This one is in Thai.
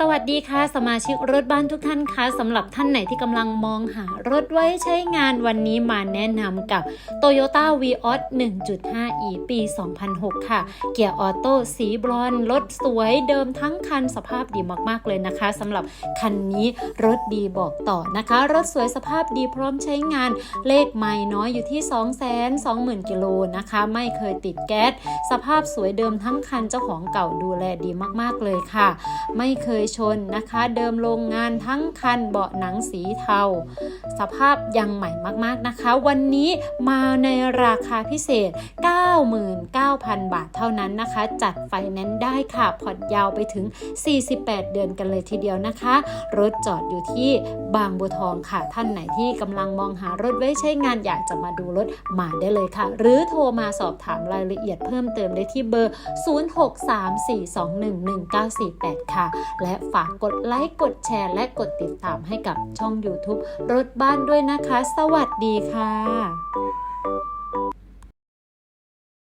สวัสดีค่ะ สมาชิกรถบ้านทุกท่านคะสำหรับท่านไหนที่กำลังมองหารถไว้ใช้งานวันนี้มาแนะนำกับ Toyota Vios 1.5e ปี 2006 ค่ะ เกียร์ออโต้สีบรอนซ์รถสวยเดิมทั้งคันสภาพดีมากๆเลยนะคะสำหรับคันนี้รถดีบอกต่อนะคะ รถสวยสภาพดีพร้อมใช้งานเลขไม่น้อยอยู่ที่ 220,000 กิโลนะคะ ไม่เคยติดแก๊สสภาพสวยเดิมทั้งคันเจ้าของเก่าดูแลดีมากๆเลยค่ะ ไม่เคยชนนะคะ เดิมโรงงานทั้งคันเบาะหนังสีเทา สภาพยังใหม่มากๆนะคะ วันนี้มาในราคาพิเศษ 99,000 บาทเท่านั้นนะคะ จัดไฟแนนซ์ได้ค่ะผ่อนยาวไปถึง 48 เดือนกันเลยทีเดียวนะคะ รถจอดอยู่ที่บางบัวทองค่ะท่านไหนที่กำลังมองหารถไว้ใช้งานอยากจะมาดูรถมาได้เลยค่ะ หรือโทรมาสอบถามรายละเอียดเพิ่มเติมได้ที่เบอร์ 0634211948 ค่ะ และและฝากกดไลค์กดแชร์ และกดติดตามให้กับช่อง YouTube รถบ้านด้วยนะคะ สวัสดีค่ะ